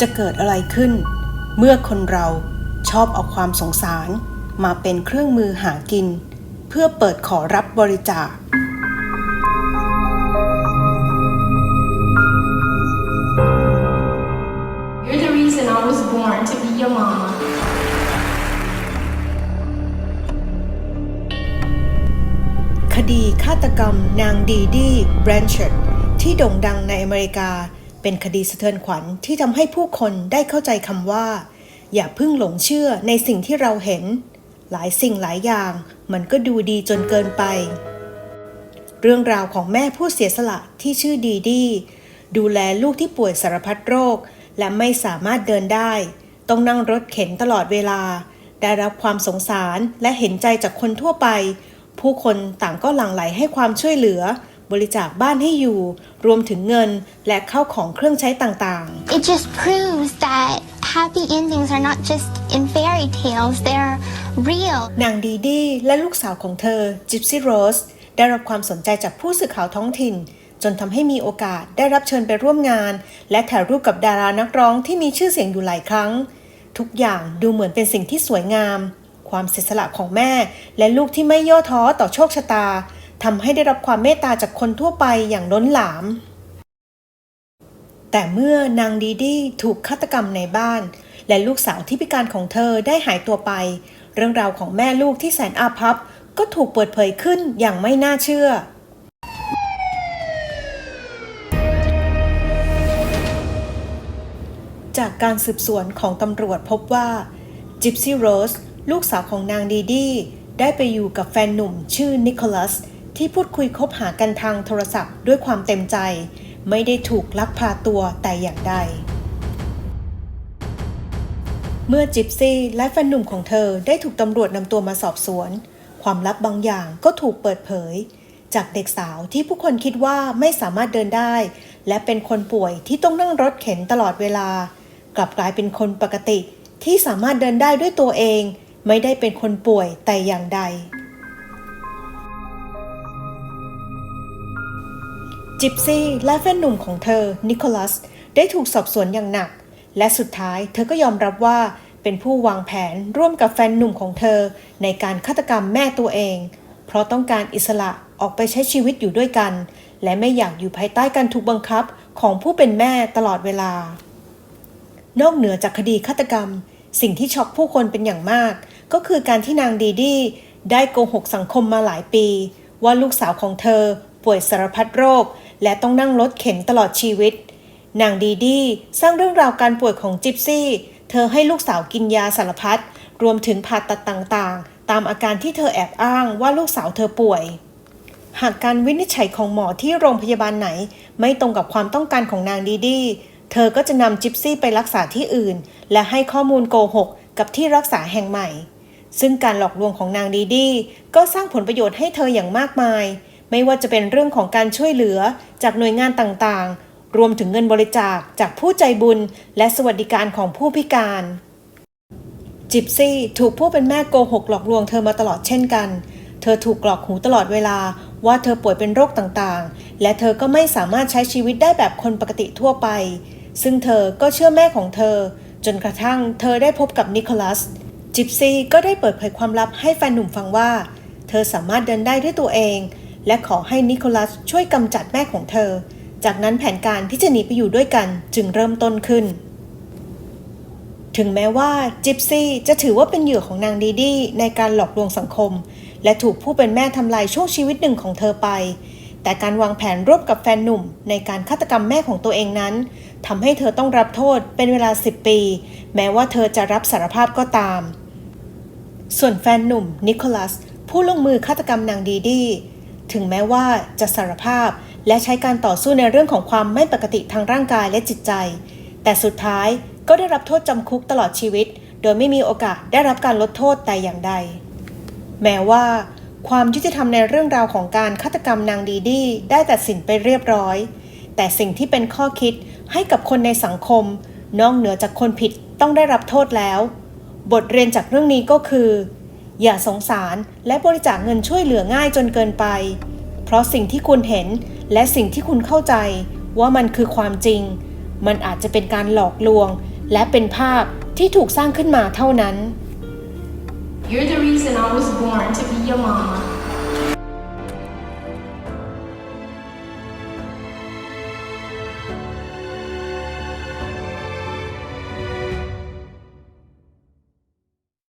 จะเกิดอะไรขึ้น เมื่อคนเราชอบเอาความสงสารมาเป็นเครื่องมือหากิน เพื่อเปิดขอรับบริจาค You're the reason I was born to be your mama. คดีฆาตกรรมนางดีดีแบรนเชตที่โด่งดังในอเมริกา เป็นคดีสะเทือนขวัญที่ทำให้ผู้คนได้เข้าใจคำว่า อย่าพิ่งหลงเชื่อในสิ่งที่เราเห็น หลายสิ่งหลายอย่าง มันก็ดูดีจนเกินไป เรื่องราวของแม่ผู้เสียสละที่ชื่อดีดีดูแลลูกที่ป่วยสารพัดโรค และไม่สามารถเดินได้ ต้องนั่งรถเข็นตลอดเวลา ได้รับความสงสารและเห็นใจจากคนทั่วไป ผู้คนต่างก็หลั่งไหลให้ความช่วยเหลือ บริจาคบ้านให้อยู่ รวมถึงเงินและเข้าของเครื่องใช้ต่างๆ It just proves that happy endings are not just in fairy tales, they're real. นางดีดีและลูกสาวของเธอจิปซี่โรสได้รับความสนใจจากผู้สื่อข่าวท้องถิ่น จนทำให้มีโอกาสได้รับเชิญไปร่วมงาน และถ่ายรูปกับดารานักร้องที่มีชื่อเสียงอยู่หลายครั้ง ทุกอย่างดูเหมือนเป็นสิ่งที่สวยงาม ความเสียสละของแม่ และลูกที่ไม่ย่อท้อต่อโชคชะตา ทำให้ได้รับความเมตตาจากคนทั่วไปอย่างล้นหลาม แต่เมื่อนางดีดีถูกฆาตกรรมในบ้าน และลูกสาวที่พิการของเธอได้หายตัวไป เรื่องราวของแม่ลูกที่แสนอาภัพก็ถูกเปิดเผยขึ้นอย่างไม่น่าเชื่อจากการสืบสวนของตำรวจพบว่าจิปซี่โรสลูกสาวของนางดีดีได้ไปอยู่กับแฟนหนุ่มชื่อนิโคลัส ที่พูดคุยคบหากันทางโทรศัพท์ด้วยความเต็มใจ ไม่ได้ถูกลักพาตัวแต่อย่างใด เมื่อจิปซี่และแฟนหนุ่มของเธอได้ถูกตำรวจนำตัวมาสอบสวน ความลับบางอย่างก็ถูกเปิดเผย จากเด็กสาวที่ผู้คนคิดว่าไม่สามารถเดินได้ และเป็นคนป่วยที่ต้องนั่งรถเข็นตลอดเวลา กลับกลายเป็นคนปกติที่สามารถเดินได้ด้วยตัวเอง ไม่ได้เป็นคนป่วยแต่อย่างใด จิปซี่และแฟนหนุ่มของเธอ นิโคลัส ได้ถูกสอบสวนอย่างหนัก และสุดท้ายเธอก็ยอมรับว่าเป็นผู้วางแผนร่วมกับแฟนหนุ่มของเธอ ในการฆาตกรรมแม่ตัวเอง เพราะต้องการอิสระออกไปใช้ชีวิตอยู่ด้วยกัน และไม่อยากอยู่ภายใต้การถูกบังคับของผู้เป็นแม่ตลอดเวลา นอกเหนือจากคดีฆาตกรรม สิ่งที่ช็อกผู้คนเป็นอย่างมาก ก็คือการที่นางดีดีได้โกหกสังคมมาหลายปี ว่าลูกสาวของเธอป่วยสารพัดโรค และต้องนั่งรถเข็นตลอดชีวิต นางดีดีสร้างเรื่องราวการป่วยของจิปซี่ เธอให้ลูกสาวกินยาสารพัด รวมถึงผ่าตัดต่างๆ ตามอาการที่เธอแอบอ้างว่าลูกสาวเธอป่วย หากการวินิจฉัยของหมอที่โรงพยาบาลไหน ไม่ตรงกับความต้องการของนางดีดี เธอก็จะนำจิปซี่ไปรักษาที่อื่น และให้ข้อมูลโกหกกับที่รักษาแห่งใหม่ซึ่งการหลอกลวงของนางดีดี ก็สร้างผลประโยชน์ให้เธออย่างมากมาย ไม่ว่าจะเป็นเรื่องของการช่วยเหลือจากหน่วยงานต่างๆ รวมถึงเงินบริจาคจากผู้ใจบุญ และสวัสดิการของผู้พิการ จิปซี่ถูกผู้เป็นแม่โกหกหลอกลวงเธอมาตลอดเช่นกัน เธอถูกกรอกหูตลอดเวลาว่าเธอป่วยเป็นโรคต่างๆ และเธอก็ไม่สามารถใช้ชีวิตได้แบบคนปกติทั่วไป ซึ่งเธอก็เชื่อแม่ของเธอ จนกระทั่งเธอได้พบกับนิโคลัส จิปซี่ก็ได้เปิดเผยความลับให้แฟนหนุ่มฟังว่า เธอสามารถเดินได้ด้วยตัวเอง และขอให้นิโคลัสช่วยกำจัดแม่ของเธอ จากนั้นแผนการที่จะหนีไปอยู่ด้วยกันจึงเริ่มต้นขึ้น ถึงแม้ว่าจิปซี่จะถือว่าเป็นเหยื่อของนางดีดีในการหลอกลวงสังคม และถูกผู้เป็นแม่ทำลายช่วงชีวิตหนึ่งของเธอไป แต่การวางแผนร่วมกับแฟนหนุ่ม ในการฆาตกรรมแม่ของตัวเองนั้นทำให้เธอต้องรับโทษเป็นเวลา 10 ปี แม้ว่าเธอจะรับสารภาพก็ตาม ส่วนแฟนหนุ่มนิโคลัสผู้ลงมือฆาตกรรมนางดีดี ถึงแม้ว่าจะสารภาพและใช้การต่อสู้ในเรื่องของความไม่ปกติทางร่างกายและจิตใจ แต่สุดท้ายก็ได้รับโทษจำคุกตลอดชีวิต โดยไม่มีโอกาสได้รับการลดโทษแต่อย่างใด แม้ว่า ความยุติธรรมในเรื่องราวของการฆาตกรรมนางดีดีได้ตัดสินไปเรียบร้อย แต่สิ่งที่เป็นข้อคิดให้กับคนในสังคม นอกเหนือจากคนผิดต้องได้รับโทษแล้ว บทเรียนจากเรื่องนี้ก็คือ อย่าสงสารและบริจาคเงินช่วยเหลือง่ายจนเกินไป เพราะสิ่งที่คุณเห็นและสิ่งที่คุณเข้าใจว่ามันคือความจริง มันอาจจะเป็นการหลอกลวง และเป็นภาพที่ถูกสร้างขึ้นมาเท่านั้น You're the reason I was born to be your mama.